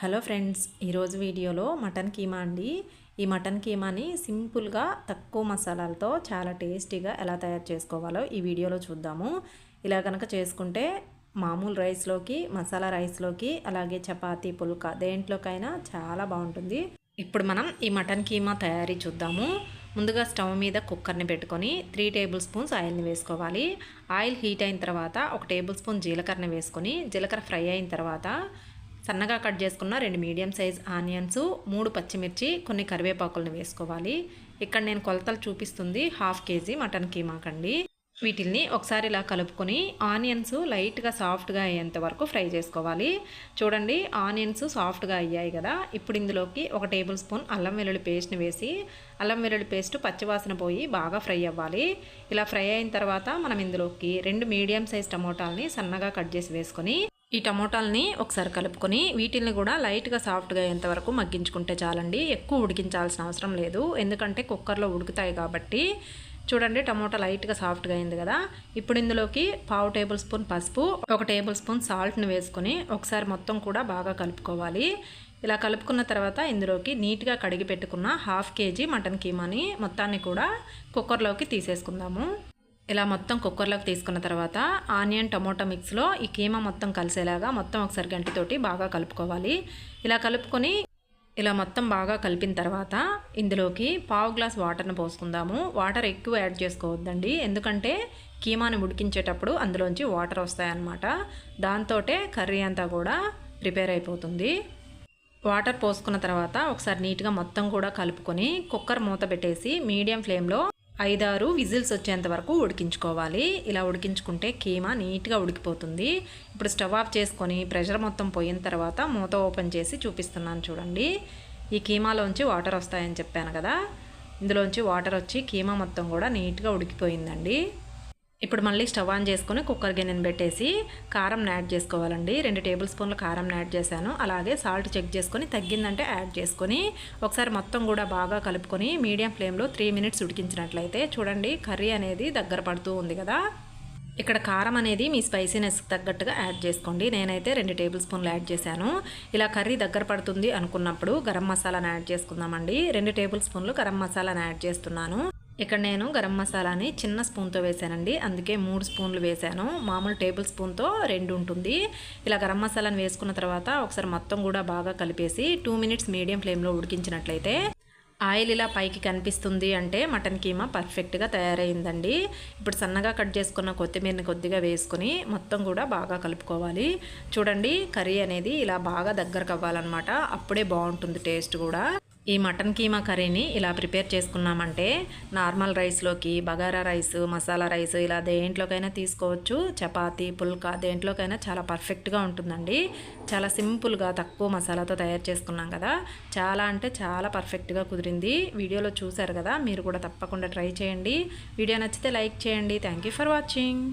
Hello friends ఈరోజు వీడియోలో mutton keema అండి. ఈ మటన్ కీమాని సింపుల్గా తక్కువ మసాలాలతో చాలా టేస్టీగా ఎలా తయారు చేసుకోవాలో ఈ వీడియోలో చూద్దాము. ఇలా కనుక చేసుకుంటే మామూలు రైస్లోకి మసాలా రైస్లోకి అలాగే చపాతీ పుల్కా దేంట్లోకైనా చాలా బాగుంటుంది. ఇప్పుడు మనం ఈ మటన్ కీమా తయారీ చూద్దాము. ముందుగా స్టవ్ మీద కుక్కర్ని పెట్టుకొని త్రీ టేబుల్ స్పూన్స్ ఆయిల్ని వేసుకోవాలి. ఆయిల్ హీట్ అయిన తర్వాత ఒక టేబుల్ స్పూన్ జీలకర్రని వేసుకొని జీలకర్ర ఫ్రై అయిన తర్వాత సన్నగా కట్ చేసుకున్న రెండు మీడియం సైజ్ ఆనియన్స్ మూడు పచ్చిమిర్చి కొన్ని కరివేపాకులను వేసుకోవాలి. ఇక్కడ నేను కొలతలు చూపిస్తుంది హాఫ్ కేజీ మటన్ కీమాకండి వీటిల్ని ఒకసారి ఇలా కలుపుకొని ఆనియన్స్ లైట్గా సాఫ్ట్గా అయ్యేంత వరకు ఫ్రై చేసుకోవాలి. చూడండి ఆనియన్స్ సాఫ్ట్గా అయ్యాయి కదా. ఇప్పుడు ఇందులోకి ఒక టేబుల్ స్పూన్ అల్లం వెల్లుల్లి పేస్ట్ని వేసి అల్లం వెల్లుల్లి పేస్ట్ పచ్చివాసన పోయి బాగా ఫ్రై అవ్వాలి. ఇలా ఫ్రై అయిన తర్వాత మనం ఇందులోకి రెండు మీడియం సైజ్ టమోటాలని సన్నగా కట్ చేసి వేసుకొని ఈ టమోటాలని ఒకసారి కలుపుకొని వీటిని కూడా లైట్గా సాఫ్ట్గా అయ్యేంతవరకు మగ్గించుకుంటే చాలండి. ఎక్కువ ఉడికించాల్సిన అవసరం లేదు. ఎందుకంటే కుక్కర్లో ఉడుకుతాయి కాబట్టి. చూడండి టమోటా లైట్గా సాఫ్ట్గా అయింది కదా. ఇప్పుడు ఇందులోకి పావు టేబుల్ స్పూన్ పసుపు ఒక టేబుల్ స్పూన్ సాల్ట్ని వేసుకొని ఒకసారి మొత్తం కూడా బాగా కలుపుకోవాలి. ఇలా కలుపుకున్న తర్వాత ఇందులోకి నీట్గా కడిగి పెట్టుకున్న హాఫ్ కేజీ మటన్ కీమాని మొత్తాన్ని కూడా కుక్కర్లోకి తీసేసుకుందాము. ఇలా మొత్తం కుక్కర్లోకి తీసుకున్న తర్వాత ఆనియన్ టమోటా మిక్స్లో ఈ కీమా మొత్తం కలిసేలాగా మొత్తం ఒకసారి గంటితోటి బాగా కలుపుకోవాలి. ఇలా కలుపుకొని ఇలా మొత్తం బాగా కలిపిన తర్వాత ఇందులోకి పావు గ్లాస్ వాటర్ని పోసుకుందాము. వాటర్ ఎక్కువ యాడ్ చేసుకోవద్దండి. ఎందుకంటే కీమాని ఉడికించేటప్పుడు అందులోంచి వాటర్ వస్తాయన్నమాట. దాంతో కర్రీ అంతా కూడా ప్రిపేర్ అయిపోతుంది. వాటర్ పోసుకున్న తర్వాత ఒకసారి నీట్గా మొత్తం కూడా కలుపుకొని కుక్కర్ మూత పెట్టేసి మీడియం ఫ్లేమ్లో ఐదారు విజిల్స్ వచ్చేంత వరకు ఉడికించుకోవాలి. ఇలా ఉడికించుకుంటే కీమా నీట్గా ఉడికిపోతుంది. ఇప్పుడు స్టవ్ ఆఫ్ చేసుకొని ప్రెషర్ మొత్తం పోయిన తర్వాత మూత ఓపెన్ చేసి చూపిస్తున్నాను చూడండి. ఈ కీమాలోంచి వాటర్ వస్తాయని చెప్పాను కదా. ఇందులోంచి వాటర్ వచ్చి కీమా మొత్తం కూడా నీట్గా ఉడికిపోయిందండి. ఇప్పుడు మళ్ళీ స్టవ్ ఆన్ చేసుకుని కుక్కర్ గిన్నెను పెట్టేసి కారం యాడ్ చేసుకోవాలండి. రెండు టేబుల్ స్పూన్ల కారం యాడ్ చేశాను. అలాగే సాల్ట్ చెక్ చేసుకొని తగ్గిందంటే యాడ్ చేసుకొని ఒకసారి మొత్తం కూడా బాగా కలుపుకొని మీడియం ఫ్లేమ్లో త్రీ మినిట్స్ ఉడికించినట్లయితే చూడండి కర్రీ అనేది దగ్గర పడుతూ ఉంది కదా. ఇక్కడ కారం అనేది మీ స్పైసీనెస్కి తగ్గట్టుగా యాడ్ చేసుకోండి. నేనైతే రెండు టేబుల్ స్పూన్లు యాడ్ చేశాను. ఇలా కర్రీ దగ్గర పడుతుంది అనుకున్నప్పుడు గరం మసాలాను యాడ్ చేసుకుందామండి. రెండు టేబుల్ స్పూన్లు గరం మసాలాను యాడ్ చేస్తున్నాను. ఇక్కడ నేను గరం మసాలాని చిన్న స్పూన్తో వేసానండి. అందుకే మూడు స్పూన్లు వేసాను. మామూలు టేబుల్ స్పూన్తో రెండు ఉంటుంది. ఇలా గరం మసాలాని వేసుకున్న తర్వాత ఒకసారి మొత్తం కూడా బాగా కలిపేసి టూ మినిట్స్ మీడియం ఫ్లేమ్లో ఉడికించినట్లయితే ఆయిల్ ఇలా పైకి కనిపిస్తుంది అంటే మటన్ కీమా పర్ఫెక్ట్గా తయారైందండి. ఇప్పుడు సన్నగా కట్ చేసుకున్న కొత్తిమీరని కొద్దిగా వేసుకుని మొత్తం కూడా బాగా కలుపుకోవాలి. చూడండి కర్రీ అనేది ఇలా బాగా దగ్గరకు అవ్వాలన్నమాట అప్పుడే బాగుంటుంది టేస్ట్ కూడా. ఈ మటన్ కీమా కర్రీని ఇలా ప్రిపేర్ చేసుకున్నామంటే నార్మల్ రైస్లోకి బగారా రైస్ మసాలా రైస్ ఇలా దేంట్లోకైనా తీసుకోవచ్చు. చపాతి పుల్కా దేంట్లోకైనా చాలా పర్ఫెక్ట్గా ఉంటుందండి. చాలా సింపుల్గా తక్కువ మసాలాతో తయారు చేసుకున్నాం కదా. చాలా అంటే చాలా పర్ఫెక్ట్గా కుదిరింది. వీడియోలో చూశారు కదా మీరు కూడా తప్పకుండా ట్రై చేయండి. వీడియో నచ్చితే లైక్ చేయండి. Thank for watching.